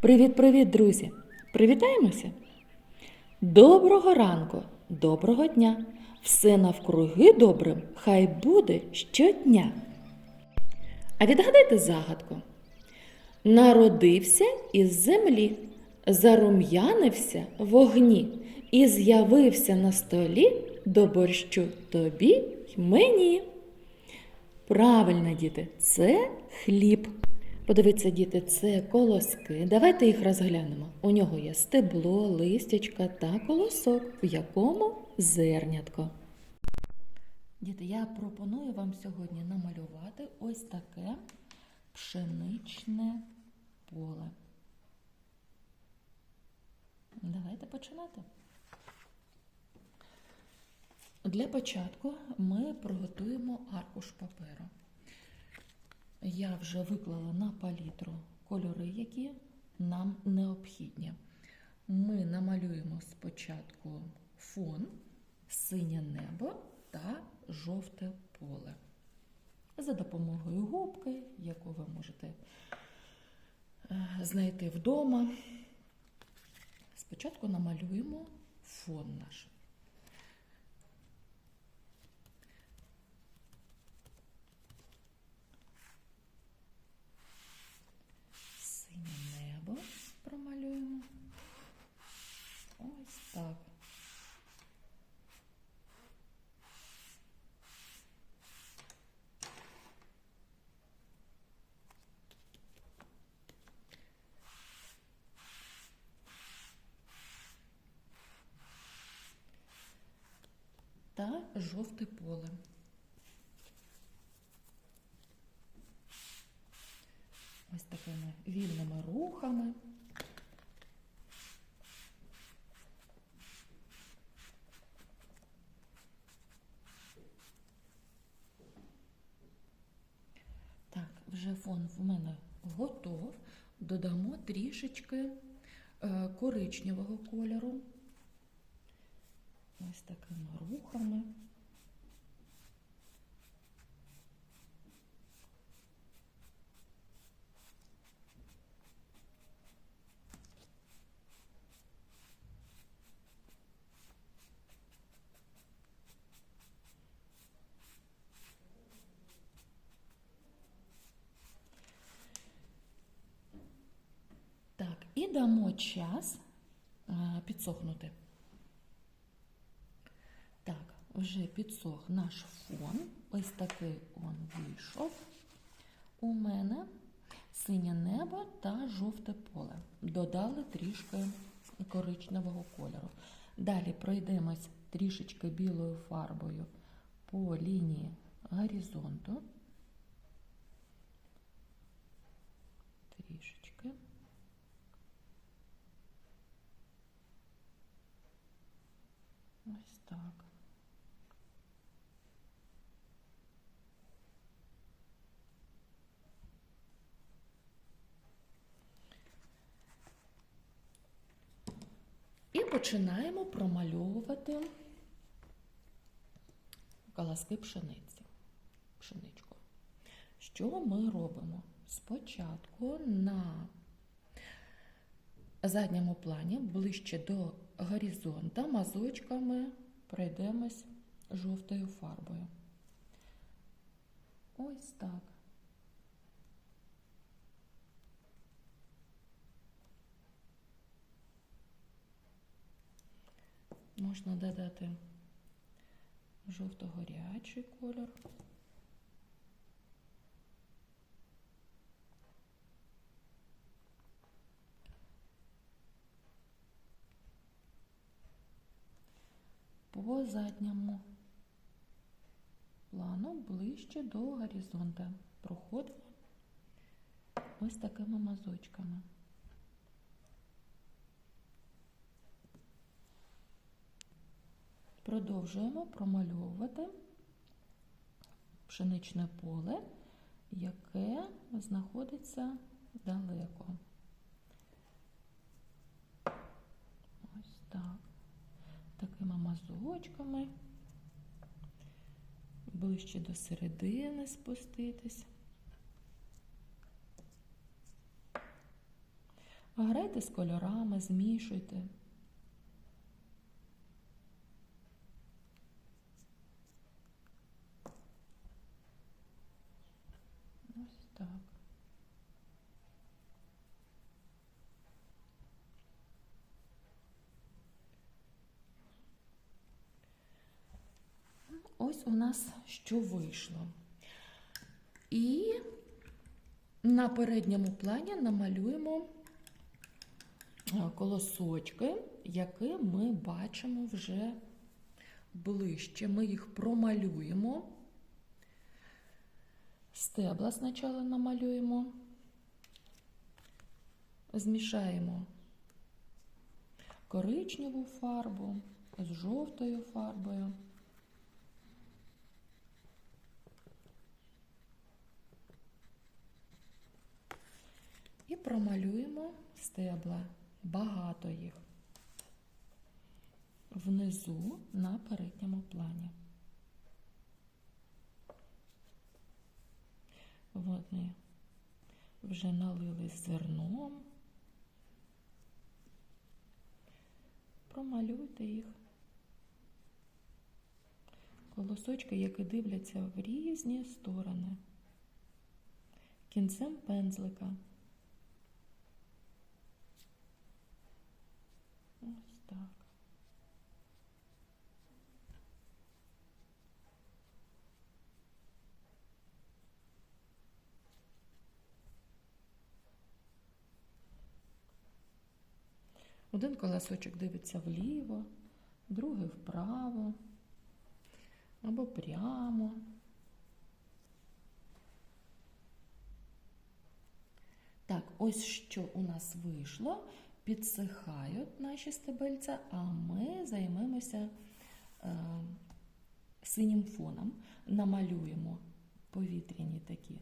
Привіт-привіт, друзі! Привітаємося! Доброго ранку, доброго дня! Все навкруги добрим, хай буде щодня. А відгадайте загадку. Народився із землі, зарум'янився в огні і з'явився на столі до борщу тобі й мені. Правильно, діти, це хліб. Подивіться, діти, це колоски. Давайте їх розглянемо. У нього є стебло, листячка та колосок, в якому зернятко. Діти, я пропоную вам сьогодні намалювати ось таке пшеничне поле. Давайте починати. Для початку ми приготуємо аркуш паперу. Я вже виклала на палітру кольори, які нам необхідні. Ми намалюємо спочатку фон, синє небо та жовте поле. За допомогою губки, яку ви можете е, знайти вдома. Спочатку намалюємо фон наш. Синє небо промалюємо. Ось так. Жовте поле. Ось такими вільними рухами. Так, вже фон в мене готов. Додамо трішечки е, коричневого кольору. Ось такими рухами. Так, і дамо час е, підсохнути. Вже підсох наш фон. Ось такий он вийшов. У мене синє небо та жовте поле. Додали трішки коричневого кольору. Далі пройдемось трішечки білою фарбою по лінії горизонту. Трішечки. Ось так. І починаємо промальовувати колоски пшениці. Пшеничку. Що ми робимо? Спочатку на задньому плані, ближче до горизонта, мазочками пройдемось жовтою фарбою. Ось так. Можна додати жовто-горячий кольор. По задньому плану ближче до горизонта проходимо ось такими мазочками. Продовжуємо промальовувати пшеничне поле, яке знаходиться далеко. Ось так. Такими мазочками. Ближче до середини спуститись. Грайте з кольорами, змішуйте. Ось так. Ось у нас що вийшло. І на передньому плані намалюємо е, колосочки, які ми бачимо вже ближче. Ми їх промалюємо. Стебла спочатку намалюємо, змішаємо коричневу фарбу з жовтою фарбою. Промалюємо стебла, багато їх внизу на передньому плані. Вони вже налились зерном. Промалюйте їх. Колосочки, які дивляться в різні сторони. Кінцем пензлика. Ось так. Один колосочок дивиться вліво, другий вправо або прямо. Так, ось що у нас вийшло. Підсихають наші стебельця, а ми займемося е, синім фоном. Намалюємо повітряні такі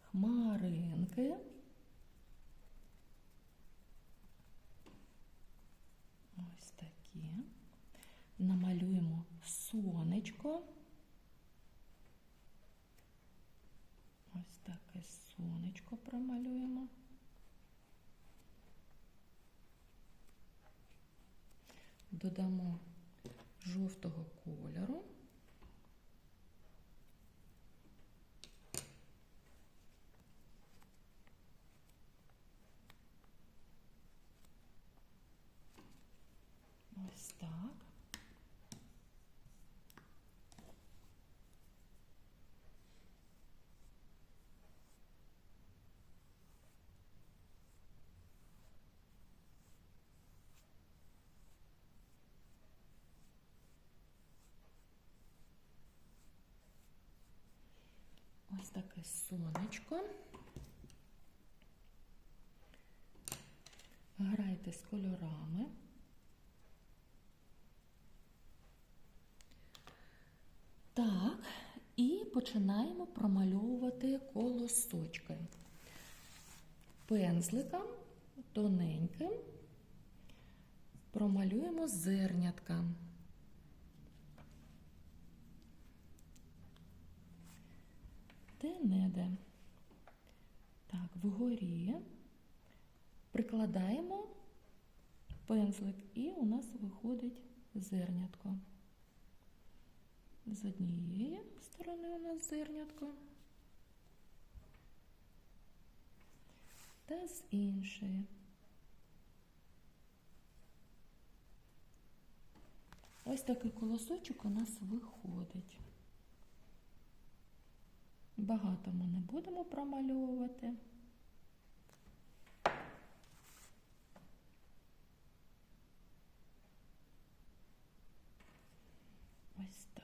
хмаринки. Ось Намалюємо сонечко. Ось таке сонечко промалюємо. Додамо жовтого кольору. Ось так. Ось таке сонечко. Грайте з кольорами. Так, і починаємо промальовувати колосочки. Пензликом тоненьким промалюємо зернятка. Де-не-де. Так, вгорі прикладаємо пензлик і у нас виходить зернятко. З однієї сторони у нас зернятко та з іншої. Ось такий колосочок у нас виходить. Багато ми не будемо промальовувати. Ось так.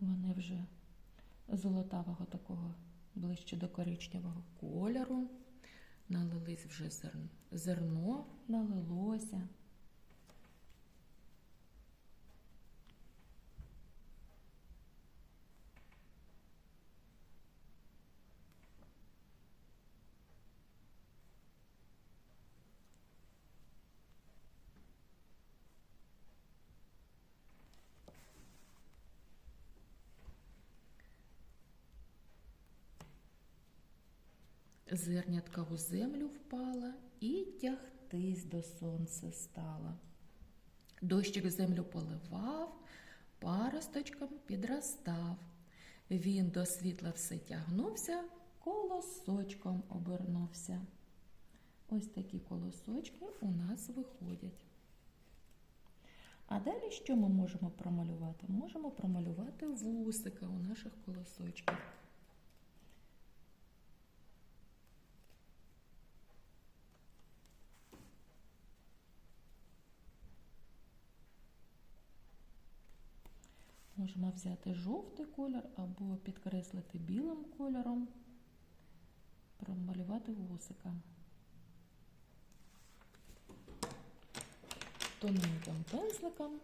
Вони вже золотавого такого ближче до коричневого кольору. Налились вже зерно, зерно налилося. Зернятка у землю впала і тягтись до сонця стала. Дощик землю поливав, паросточком підростав. Він до світла все тягнувся, колосочком обернувся. Ось такі колосочки у нас виходять. А далі що ми можемо промалювати? Можемо промалювати вусика у наших колосочках. Можемо взяти жовтий колір або підкреслити білим кольором, промалювати вусика. Тоненьким пензликом.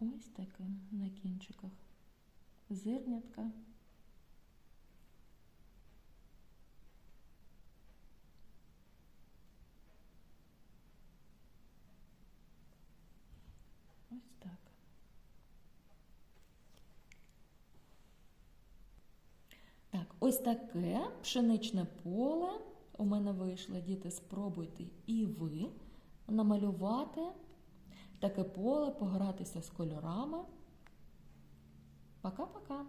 Ось таке на кінчиках. Зернятка. Ось так. Так, ось таке пшеничне поле у мене вийшло. Діти, спробуйте і ви намалювати таке поле, погратися з кольорами. Пока-пока.